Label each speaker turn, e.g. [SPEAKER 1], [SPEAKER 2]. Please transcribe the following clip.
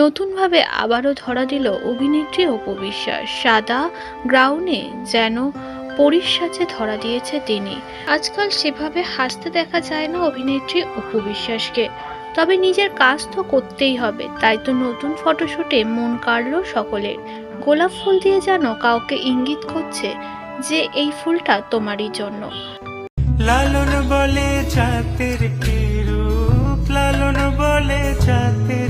[SPEAKER 1] নতুনভাবে আবারও ধরা দিল অভিনেত্রী অপবিশ্বাস। সাদা গ্রাউনে যেন পরিশ্বাসে ধরা দিয়েছে তিনি। আজকাল সেভাবে হাসতে দেখা যায় না অভিনেত্রী অপবিশ্বাসকে। তবে নিজের কাজ তো করতেই হবে, তাই তো নতুন ফটোশুটে মন কাড়ল সকলের। গোলাপ ফুল দিয়ে যেন কাউকে ইঙ্গিত করছে যে এই ফুলটা তোমারই জন্য।
[SPEAKER 2] লালন বলে জাতের রূপ লালন বলে জাতের